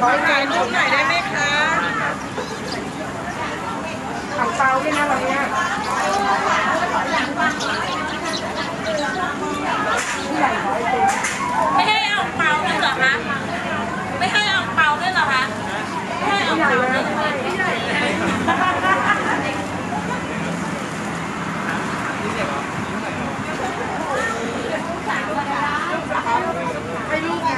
ขอถ่ายรูปหน่อยได้ไหมคะอ่างเปาด้วยนะวันเนี้ยผู้ใหญ่ขอไอติม ไม่ให้เอาเปาด้วยเหรอคะไม่ให้เอาเปาด้วยเหรอคะไม่ให้เอา ผู้ใหญ่ เปา เล ด้วย ย เหรอ ให้ลูกไง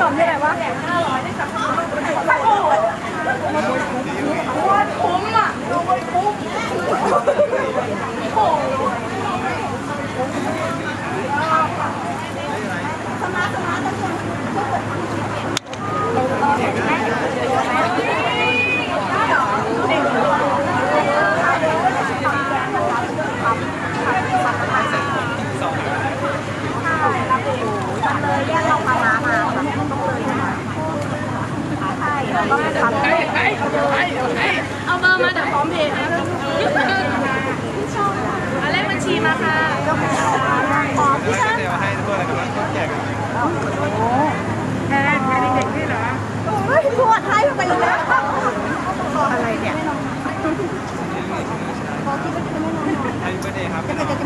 ตอบยังไงวะห้าร้อยได้สักโอ้โหคุ้มอะดูมันคุ้ม เลยแยกเรามามามาต้องเลยนะคะใช่เราเอาเบอร์มาเดี๋ยวพร้อมเพย์นะ เอาเลขบัญชีมาค่ะขอพี่ชันเดี๋ยวให้ทั่วเลยครับแจกกันแทนแทนเด็กๆนี่เหรอเฮ้ยทวดให้ไปเลยนะอะไรเนี่ยไฮเบอร์เดย์ครับแม่น้อง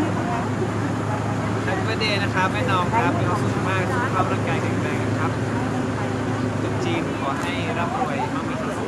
ไฮเบอร์เดย์นะครับแม่น้องครับมีความสุขมากสุขภาพร่างกายแข็งแรงครับตรุษจีนขอให้ร่ำรวยมั่งมีสีสุข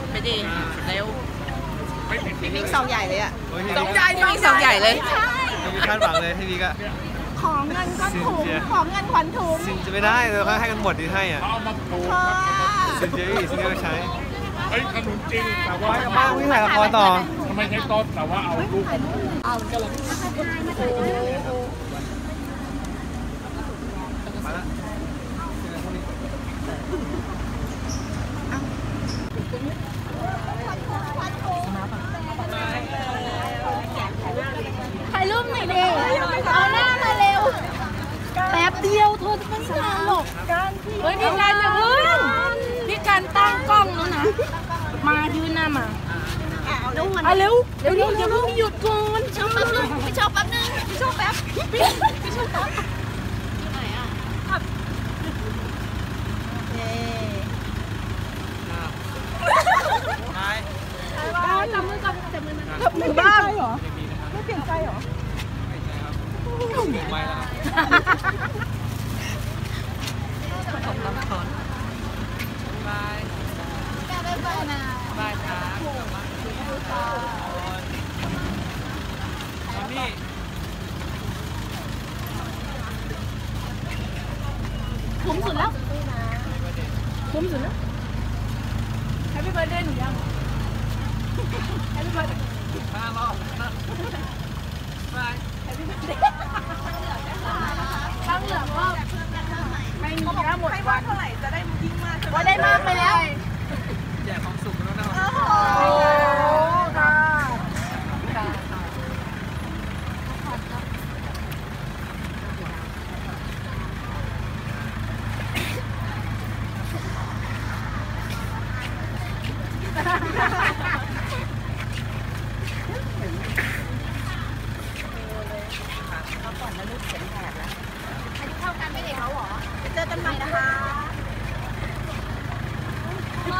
เร็วบิ๊กซองใหญ่เลยอะโอ้ยสองใหญ่พี่มีสองใหญ่เลยพี่คาดหวังเลยพี่วีก็ของเงินก็ถุงสินเจียของเงินขวัญถุงสินจะไม่ได้เราให้กันหมดที่ให้อะค่ะสินเจียอีกสินเจียก็ใช้เฮ้ยขนมจริงแต่ว่าไปกับบ้านวิ่งถ่ายละครต่อทำไมใช้ต้นแต่ว่าเอาลูกมาละ ถ่ายรูปหน่อยดิเอาหน้ามาเร็ว แป๊บเดียวเธอจะเป็นสาวหลกกันพี่เฮ้ยพี่การอย่าเพิ่งพี่การตั้งกล้องแล้วนะ มายืนหน้ามาเอาเร็วเดี๋ยวเดี๋ยวอย่าเพิ่งหยุดก่อนชอบแป๊บนึงพี่ชอบแป๊บนึงพี่ชอบแป๊บพี่พี่ชอบแป๊บไหนอะเย้ไปจับมือจับจับมือจับมือบ้างเหรอไม่เปลี่ยนใจเหรอไม่ใช่ครับ ไปแล้วครับบายแม่บ๊ายบายนะบายครับ นี่คุ้มสุดแล้วคุ้มสุดแล้วแฮปปี้เบิร์ดเดย์หนูยังแฮปปี้เบิร์ดมารอบบายตั้งเหลืองก็ไม่มีแล้วหมดวันว่าได้มากไปแล้ว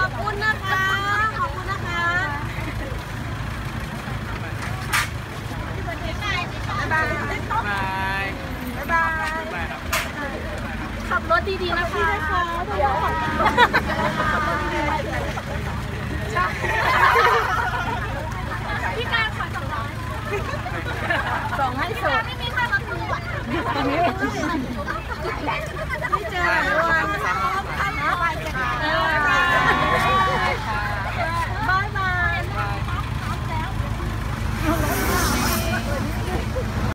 ขอบคุณนะคะ ขอบคุณนะคะบ๊ายบายบายบ๊ายบายขับรถดีๆนะคะเดี๋ยวขับรถดีใช่พี่การสองร้อสองให้สองไม่มีค่ารถตู้นี้